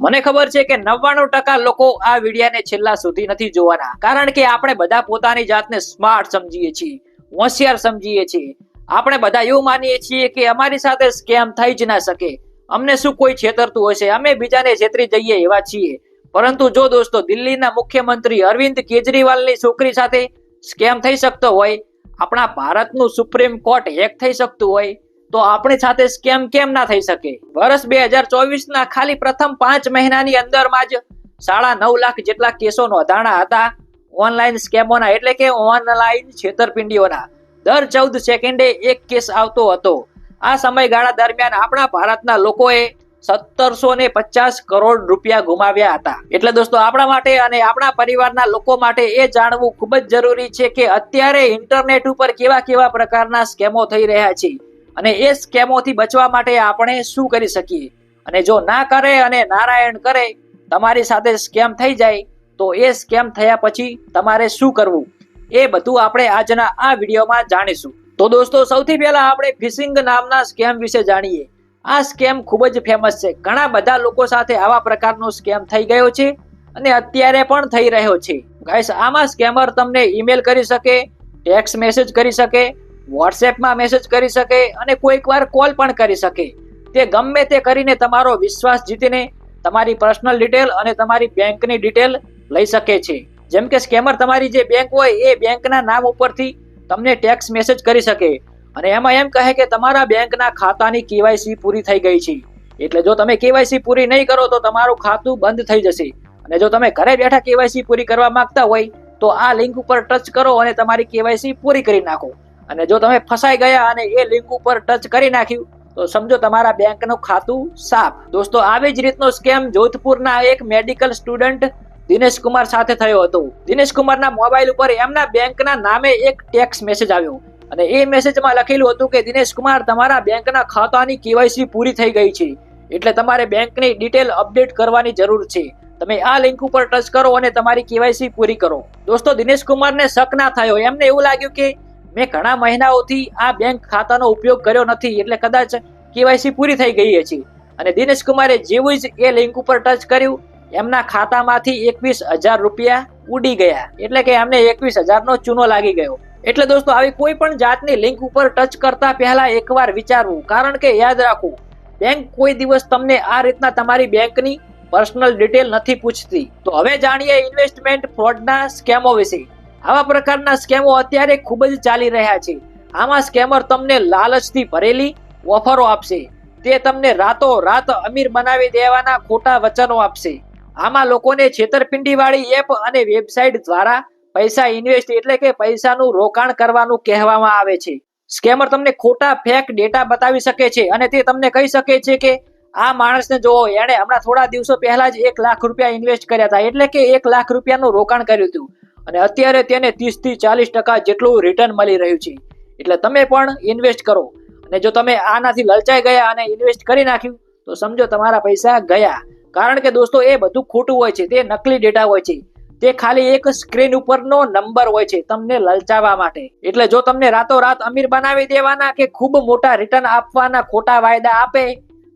મને ખબર છે કે નવ્વાણું ટકા લોકો આ વિડિયાને છેલ્લા સુધી નથી જોવાના. કારણ કે આપણે બધા પોતાની જાતને સ્માર્ટ સમજીએ છીએ, હોશિયાર સમજીએ છીએ. આપણે બધા એવું માનીએ છીએ કે અમારી સાથે સ્કેમ થઈ જ ના શકે. અમને શું કોઈ છેતરતું હશે? અમે બીજાને છેતરી જઈએ એવા છીએ. પરંતુ જો દોસ્તો, દિલ્હીના મુખ્યમંત્રી અરવિંદ કેજરીવાલની છોકરી સાથે સ્કેમ થઈ શકતો હોય, આપણા ભારતનું સુપ્રીમ કોર્ટ હેક થઈ શકતું હોય તો આપણી સાથે સ્કેમ કેમ ના થઈ શકે? વર્ષ બે હજાર ચોવીસ ના ખાલી પ્રથમ પાંચ મહિનાની અંદરમાં જ સાડા નવ લાખ જેટલા કેસો નોંધાણા હતા ઓનલાઈન સ્કેમોના, એટલે કે ઓનલાઈન છેતરપિંડીઓના. દર ચૌદ સેકન્ડે એક કેસ આવતો હતો. આ સમયગાળા દરમિયાન આપણા ભારતના લોકોએ સત્તરસો ને પચાસ કરોડ રૂપિયા ગુમાવ્યા હતા. એટલે દોસ્તો, આપણા માટે અને આપણા પરિવારના લોકો માટે એ જાણવું ખૂબ જ જરૂરી છે કે અત્યારે ઇન્ટરનેટ ઉપર કેવા કેવા પ્રકારના સ્કેમો થઈ રહ્યા છે. અને એ સ્કેમોથી બચવા માટે આપણે શું કરી શકીએ? અને જો ના કરે અને નારાયણ કરે, તમારી સાથે સ્કેમ થઈ જાય, તો એ સ્કેમ થયા પછી તમારે શું કરવું? એ બધું આપણે આજના આ વિડીયોમાં જાણીશું. તો દોસ્તો, સૌથી પહેલા આપણે ફિશિંગ નામના સ્કેમ વિશે જાણીએ. આ સ્કેમ ખૂબ જ ફેમસ છે. ઘણા બધા લોકો સાથે આવા પ્રકારનો સ્કેમ થઈ ગયો છે અને અત્યારે પણ થઈ રહ્યો છે. ગાઈસ આમાં સ્કેમર તમને ઈમેલ કરી શકે ટેક્સ મેસેજ કરી શકે વોટ્સએપમાં મેસેજ કરી શકે અને કોઈક વાર કોલ પણ કરી શકે. તે ગમે તે કરીને તમારો વિશ્વાસ જીતીને તમારી પર્સનલ ડિટેલ અને તમારી બેંકની ડિટેલ લઈ શકે છે. જેમ કે સ્કેમર તમારી જે બેંક હોય, એ બેંકના નામ ઉપરથી તમને ટેક્સ મેસેજ કરી શકે. અને એમાં એમ કહે કે તમારા બેંકના ખાતાની કેવાયસી પૂરી થઈ ગઈ છે. એટલે જો તમે કેવાયસી પૂરી નહીં કરો તો તમારું ખાતું બંધ થઈ જશે. અને જો તમે ઘરે બેઠા કેવાયસી પૂરી કરવા માંગતા હોય, તો આ લિંક ઉપર ટચ કરો અને તમારી કેવાયસી પૂરી કરી નાખો. અને જો તમે ફસાઈ ગયા અને એ લિંક ઉપર ટચ કરી નાખ્યું, તો સમજો તમારા બેંકનું ખાતું સાફ. દોસ્તો, આવી જ રીતનો સ્કેમ જોધપુરના એક મેડિકલ સ્ટુડન્ટ દિનેશ કુમાર સાથે થયો હતો. દિનેશ કુમારના મોબાઈલ ઉપર એમના બેંકના નામે એક ટેક્સ મેસેજ આવ્યો. અને એ મેસેજમાં લખેલું હતું કે દિનેશ કુમાર તમારા બેંકના ખાતાની કેવાયસી પૂરી થઈ ગઈ છે. એટલે તમારે બેંકની ડિટેલ અપડેટ કરવાની જરૂર છે. તમે આ લિંક ઉપર ટચ કરો અને તમારી કેવાયસી પૂરી કરો. દોસ્તો દિનેશ કુમારને શક ના થયો. એમને એવું લાગ્યું કે મેં ઘણા મહિનાઓથી આ બેંક ખાતાનો ઉપયોગ કર્યો નથી, એટલે કદાચ કેવાયસી પૂરી થઈ ગઈ છે અને દિનેશ કુમારે જેવું જ એ લિંક ઉપર ટચ કર્યું, એમના ખાતામાંથી એકવીસ હજાર રૂપિયા ઉડી ગયા. એટલે કે એમને એકવીસ હજારનો ચૂનો લાગી ગયો. એટલે દોસ્તો, આવી કોઈ પણ જાતની લિંક ઉપર ટચ કરતા પહેલા એકવાર વિચારવું. કારણ કે યાદ રાખવું બેંક કોઈ દિવસ તમને આ રીતના તમારી બેંકની પર્સનલ ડિટેલ નથી પૂછતી. તો હવે જાણીએ ઇન્વેસ્ટમેન્ટ ફ્રોડના સ્કેમો વિશે. આવા પ્રકારના સ્કેમો અત્યારે ખૂબ જ ચાલી રહ્યા છે. આમાં સ્કેમર તમને લાલચથી ભરેલી ઓફરો આપશે. તે તમને રાતો રાત અમીર બનાવી દેવાના ખોટા વચનો આપશે. આમાં લોકોને છેતરપિંડી વાળી એપ અને વેબસાઇટ દ્વારા પૈસા ઇન્વેસ્ટ એટલે કે પૈસાનું રોકાણ કરવાનું કહેવામાં આવે છે. સ્કેમર તમને ખોટા ફેક ડેટા બતાવી શકે છે અને તે તમને કહી શકે છે કે આ માણસને જોવો, એણે હમણાં થોડા દિવસો પહેલા જ એક લાખ રૂપિયા ઇન્વેસ્ટ કર્યા હતા. એટલે કે એક લાખ રૂપિયાનું રોકાણ કર્યું હતું. અને અત્યારે તેને ત્રીસથી ચાલીસ ટકા જેટલું રિટર્ન મળી રહ્યું છે. એટલે તમે પણ ઇન્વેસ્ટ કરો. અને જો તમે આનાથી લલચાઈ ગયા અને ઇન્વેસ્ટ કરી નાખ્યું, તો સમજો તમારા પૈસા ગયા. કારણ કે દોસ્તો, એ બધું ખોટું હોય છે. તે નકલી ડેટા હોય છે. તે ખાલી એક સ્ક્રીન ઉપરનો નંબર હોય છે તમને લલચાવવા માટે. એટલે જો તમને રાતોરાત અમીર બનાવી દેવાના કે ખૂબ મોટા રિટર્ન આપવાના ખોટા વાયદા આપે,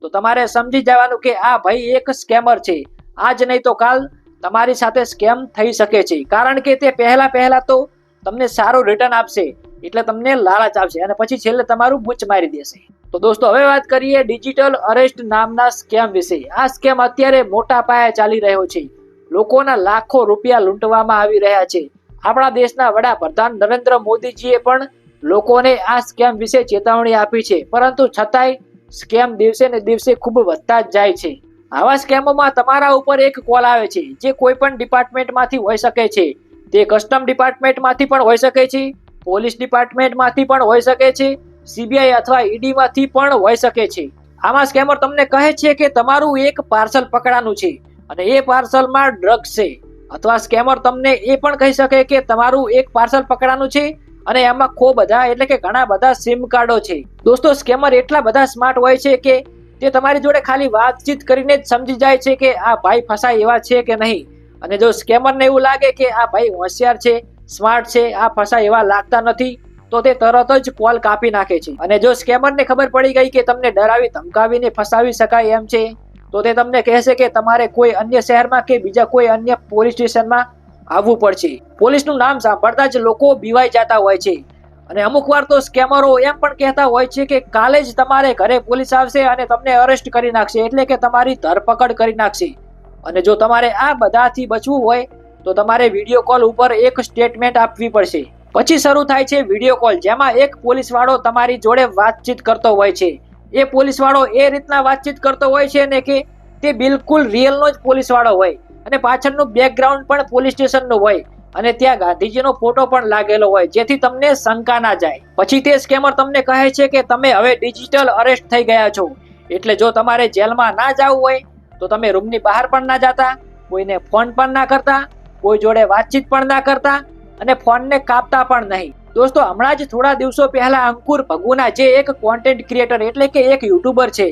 તો તમારે સમજી જવાનું કે આ ભાઈ એક સ્કેમર છે. આજ નહીં તો કાલ તમારી સાથે સ્કેમ થઈ શકે છે. કારણ કે તે પહેલા પહેલા તો તમને સારું રિટર્ન આપશે. એટલે તમને લાલચ આપશે અને પછી છેલ્લે તમારું બૂચ મારી દેશે. તો દોસ્તો, હવે વાત કરીએ ડિજિટલ અરેસ્ટ નામના સ્કેમ વિશે. આ સ્કેમ અત્યારે મોટા પાયે ચાલી રહ્યો છે. લોકોના લાખો રૂપિયા લૂંટવામાં આવી રહ્યા છે. આપણા દેશના વડાપ્રધાન નરેન્દ્ર મોદીજીએ પણ લોકોને આ સ્કેમ વિશે ચેતવણી આપી છે. પરંતુ છતાંય સ્કેમ દિવસે ને દિવસે ખૂબ વધતા જ જાય છે. આવા સ્કેમોમાં તમારા ઉપર એક કોલ આવે છે, જે કોઈ પણ ડિપાર્ટમેન્ટમાંથી હોઈ શકે છે. તે કસ્ટમ ડિપાર્ટમેન્ટમાંથી પણ હોઈ શકે છે, પોલીસ ડિપાર્ટમેન્ટમાંથી પણ હોઈ શકે છે સીબીઆઈ અથવા ઈડીમાંથી પણ હોઈ શકે છે. આમાં સ્કેમર તમને કહે છે કે તમારું એક પાર્સલ પકડાનું છે અને એ પાર્સલમાં ડ્રગ્સ છે. અથવા સ્કેમર તમને એ પણ કહી શકે કે તમારું એક પાર્સલ પકડાનું છે અને એમાં ખો બધા એટલે કે ઘણા બધા સિમ કાર્ડો છે. દોસ્તો, સ્કેમર એટલા બધા સ્માર્ટ હોય છે કે તે તમારી જોડે ખાલી વાતચીત કરીને જ સમજી જાય છે કે આ ભાઈ ફસાય એવા છે કે નહીં. અને જો સ્કેમરને એવું લાગે કે આ ભાઈ હોશિયાર છે સ્માર્ટ છે, આ ફસાય એવા લાગતા નથી, તો તે તરત જ કોલ કાપી નાખે છે. અને જો સ્કેમરને ખબર પડી ગઈ કે તમને ડરાવી, ધમકાવીને ફસાવી શકાય એમ છે, તો તે તમને કહેશે કે તમારે કોઈ અન્ય શહેરમાં કે બીજા કોઈ અન્ય પોલીસ સ્ટેશનમાં આવવું પડશે. પોલીસનું નામ સાંભળતા જ લોકો બીવાઈ જતા હોય છે. અને અમુક વાર તો સ્કેમરો એમ પણ કહેતા હોય છે કે કાલે જ તમારે ઘરે પોલીસ આવશે અને તમને અરેસ્ટ કરી નાખશે, એટલે કે તમારી ધરપકડ કરી નાખશે. અને જો તમારે આ બધાથી બચવું હોય, તો તમારે વીડિયો કોલ ઉપર એક સ્ટેટમેન્ટ આપવી પડશે. પછી શરૂ થાય છે વીડિયો કોલ જેમાં એક પોલીસ વાળો તમારી જોડે વાતચીત કરતો હોય છે. એ પોલીસવાળો એ રીતના વાતચીત કરતો હોય છે ને કે તે બિલકુલ રિયલનો જ પોલીસ વાળો હોય. અને પાછળનું બેકગ્રાઉન્ડ પણ પોલીસ સ્ટેશનનું હોય. અને ત્યાં ગાંધીજીનો ફોટો પણ લાગેલો હોય, જેથી તમને શંકા ના જાય. પછી તે સ્કેમર તમને કહે છે કે તમે હવે ડિજિટલ અરેસ્ટ થઈ ગયા છો. એટલે જો તમારે જેલમાં ના જવું હોય, તો તમે રૂમની બહાર પણ ના જતા, કોઈને ફોન પણ ના કરતા, કોઈ જોડે વાતચીત પણ ના કરતા, અને ફોનને કાપતા પણ નહીં. દોસ્તો, હમણાં જ થોડા દિવસો પહેલા અંકુર ભગુના જે એક કોન્ટેન્ટ ક્રિએટર એટલે કે એક યુટ્યુબર છે,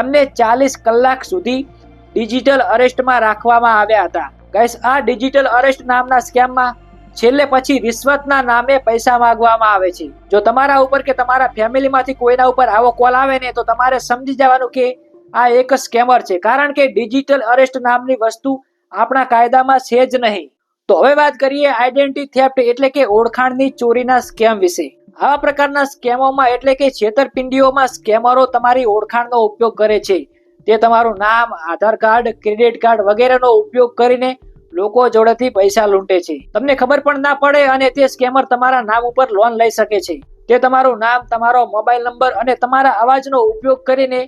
એમને ચાલીસ કલાક સુધી ડિજિટલ અરેસ્ટમાં રાખવામાં આવ્યા હતા. ગાઈસ આ ડિજિટલ અરેસ્ટ નામના સ્કેમમાં છેલ્લે પછી રિશ્વતના નામે પૈસા માંગવામાં આવે છે. જો તમારા ઉપર કે તમારા ફેમિલીમાંથી કોઈના ઉપર આવો કોલ આવે ને, તો તમારે સમજી જવાનું કે આ એક સ્કેમર છે. કારણ કે ડિજિટલ અરેસ્ટ નામની વસ્તુ આપણા કાયદામાં છે જ નહીં. તો હવે વાત કરીએ આઈડેન્ટિટી થેફ્ટ એટલે કે ઓળખાણની ચોરીના સ્કેમ વિશે. આવા પ્રકારના સ્કેમોમાં એટલે કે છેતરપિંડીઓમાં સ્કેમરો તમારી ઓળખાણનો ઉપયોગ કરે છે. તે તમારું નામ, આધાર કાર્ડ, ક્રેડિટ કાર્ડ વગેરેનો ઉપયોગ કરીને લોકો જોડેથી પૈસા લૂંટે છે. તમને ખબર પણ ના પડે અને તે સ્કેમર તમારા નામ ઉપર લોન લઈ શકે છે. તે તમારું નામ, તમારો મોબાઈલ નંબર અને તમારા અવાજનો ઉપયોગ કરીને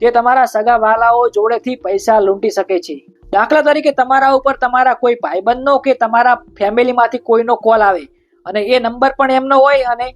તે તમારા સગા વાલાઓ જોડેથી પૈસા લૂંટી શકે છે. દાખલા તરીકે તમારા ઉપર તમારા કોઈ ભાઈબંધનો કે તમારા ફેમિલીમાંથી કોઈનો કોલ આવે અને એ નંબર પણ એમનો હોય અને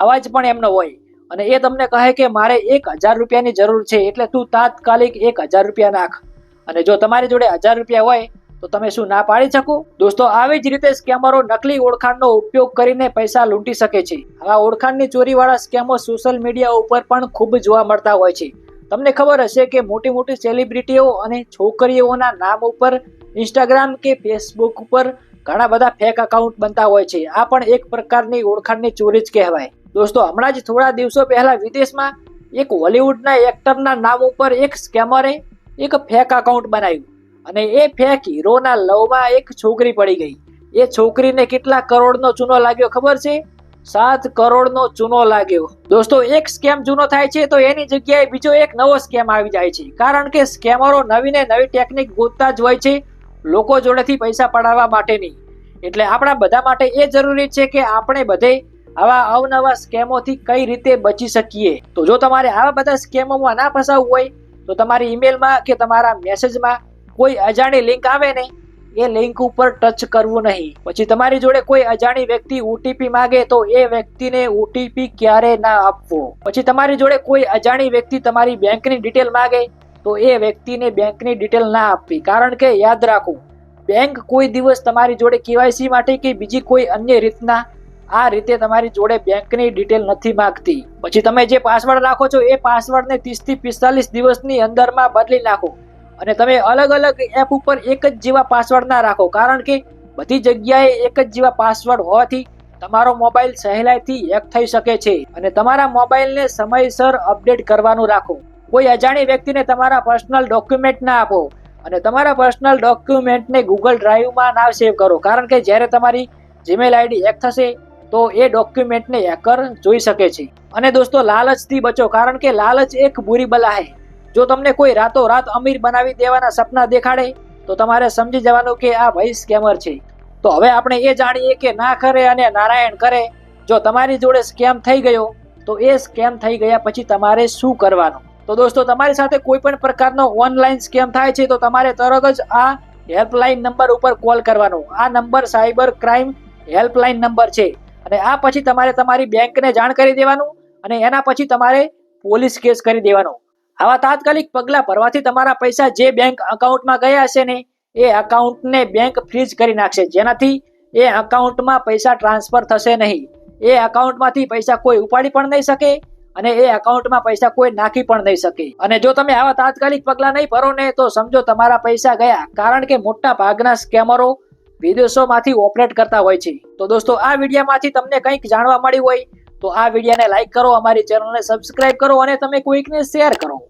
અવાજ પણ એમનો હોય. અને એ તમને કહે કે મારે એક હજાર રૂપિયાની જરૂર છે, એટલે તું તાત્કાલિક એક હજાર રૂપિયા નાખ. અને જો તમારી જોડે હજાર રૂપિયા હોય, તો તમે શું ના પાડી શકો? દોસ્તો, આવી જ રીતે સ્કેમરો નકલી ઓળખાણનો ઉપયોગ કરીને પૈસા લૂંટી શકે છે. આવા ઓળખાણની ચોરીવાળા સ્કેમો સોશિયલ મીડિયા ઉપર પણ ખૂબ જોવા મળતા હોય છે. તમને ખબર હશે કે મોટી મોટી સેલિબ્રિટીઓ અને છોકરીઓના નામ ઉપર, ઇન્સ્ટાગ્રામ કે ફેસબુક ઉપર ઘણા બધા ફેક અકાઉન્ટ બનતા હોય છે. આ પણ એક પ્રકારની ઓળખાણની ચોરી જ કહેવાય. દોસ્તો, હમણાં જ થોડા દિવસો પહેલા વિદેશમાં એક હોલિવૂડના એક્ટરના નામ ઉપર એક સ્કેમરે એક ફેક અકાઉન્ટ બનાવ્યું. અને એ ફેક હીરોના લવમાં એક છોકરી પડી ગઈ. એ છોકરીને કેટલા કરોડનો ચૂનો લાગ્યો ખબર છે? સાત કરોડનો ચૂનો લાગ્યો. દોસ્તો, એક સ્કેમ જૂનો થાય છે તો એની જગ્યાએ બીજો એક નવો સ્કેમ આવી જાય છે. કારણ કે સ્કેમરો નવી ને નવી ટેકનિક ગોતતા જ હોય છે લોકો જોડેથી પૈસા પડાવવા માટેની. એટલે આપણા બધા માટે એ જરૂરી છે કે આપણે બધે આવા અવનવા સ્કેમોથી કઈ રીતે બચી શકીએ? તો જો તમારે આવા બધા સ્કેમોમાં ના ફસાવવું હોય, તો તમારી ઈમેલમાં કે તમારા મેસેજમાં કોઈ અજાણી લિંક આવે ને એ લિંક ઉપર ટચ કરવું નહીં. પછી તમારી જોડે કોઈ અજાણી વ્યક્તિ ઓટીપી માંગે તો એ વ્યક્તિને ઓટીપી ક્યારે ના આપવો? પછી તમારી જોડે કોઈ અજાણી વ્યક્તિ તમારી બેંકની ડિટેલ માંગે તો એ વ્યક્તિને બેંકની ડિટેલ ના આપવી. કારણ કે યાદ રાખો, બેંક કોઈ દિવસ તમારી જોડે કેવાયસી માટે કે બીજી કોઈ અન્ય રીતના આ રીતે તમારી જોડે બેંકની ડિટેલ નથી માંગતી. પછી તમે જે પાસવર્ડ રાખો છો, એ પાસવર્ડને ત્રીસથી પિસ્તાલીસ દિવસની અંદરમાં બદલી નાખો. અને તમે અલગ અલગ એપ ઉપર એક જ જેવા પાસવર્ડ ના રાખો. કારણ કે બધી જગ્યાએ એક જ જેવા પાસવર્ડ હોવાથી તમારો મોબાઈલ સહેલાઈથી હેક થઈ શકે છે. અને તમારા મોબાઈલને સમયસર અપડેટ કરવાનું રાખો. કોઈ અજાણી વ્યક્તિને તમારા પર્સનલ ડોક્યુમેન્ટ ના આપો. અને તમારા પર્સનલ ડોક્યુમેન્ટને ગૂગલ ડ્રાઈવમાં ના સેવ કરો. કારણ કે જ્યારે તમારી જીમેલ આઈડી હેક થશે તો એ ડોક્યુમેન્ટને હેકર જોઈ શકે છે. અને દોસ્તો, લાલચથી બચો, કારણ કે લાલચ એક બુરી બલા છે જો તમને કોઈ રાતો રાત અમીર બનાવી દેવાના સપના દેખાડે, તો તમારે સમજી જવાનું કે આ ભાઈ સ્કેમર છે. તો હવે આપણે એ જાણીએ કે ના કરે અને નારાયણ કરે. જો તમારી જોડે સ્કેમ થઈ ગયો, તો એ સ્કેમ થઈ ગયા પછી તમારે શું કરવાનું? તો દોસ્તો, તમારી સાથે કોઈ પણ પ્રકારનો ઓનલાઈન સ્કેમ થાય છે, તો તમારે તરત જ આ હેલ્પલાઇન નંબર ઉપર કોલ કરવાનો. આ number cyber crime helpline number છે. અને આ પછી તમારે તમારી બેંકને જાણ કરી દેવાનું અને એના પછી તમારે પોલીસ કેસ કરી દેવાનો. આવા તાત્કાલિક પગલાં ભરવાથી તમારા પૈસા જે બેંક અકાઉન્ટમાં ગયા હશે ને, એ અકાઉન્ટને બેંક ફ્રીઝ કરી નાખશે. જેનાથી એ અકાઉન્ટમાં પૈસા ટ્રાન્સફર થશે નહીં. એ અકાઉન્ટમાંથી પૈસા કોઈ ઉપાડી પણ નહીં શકે અને એ અકાઉન્ટમાં પૈસા કોઈ નાખી પણ નહીં શકે. અને જો તમે આવા તાત્કાલિક પગલાં નહીં ભરો ને, તો સમજો તમારા પૈસા ગયા. કારણ કે મોટા ભાગના સ્કેમરો વિદેશોમાંથી ઓપરેટ કરતા હોય છે. તો દોસ્તો, આ વિડીયોમાંથી તમને કંઈક જાણવા મળ્યું હોય, તો આ વિડીયોને લાઈક કરો, અમારી ચેનલને સબસ્ક્રાઇબ કરો અને તમે કોઈકને શેર કરો.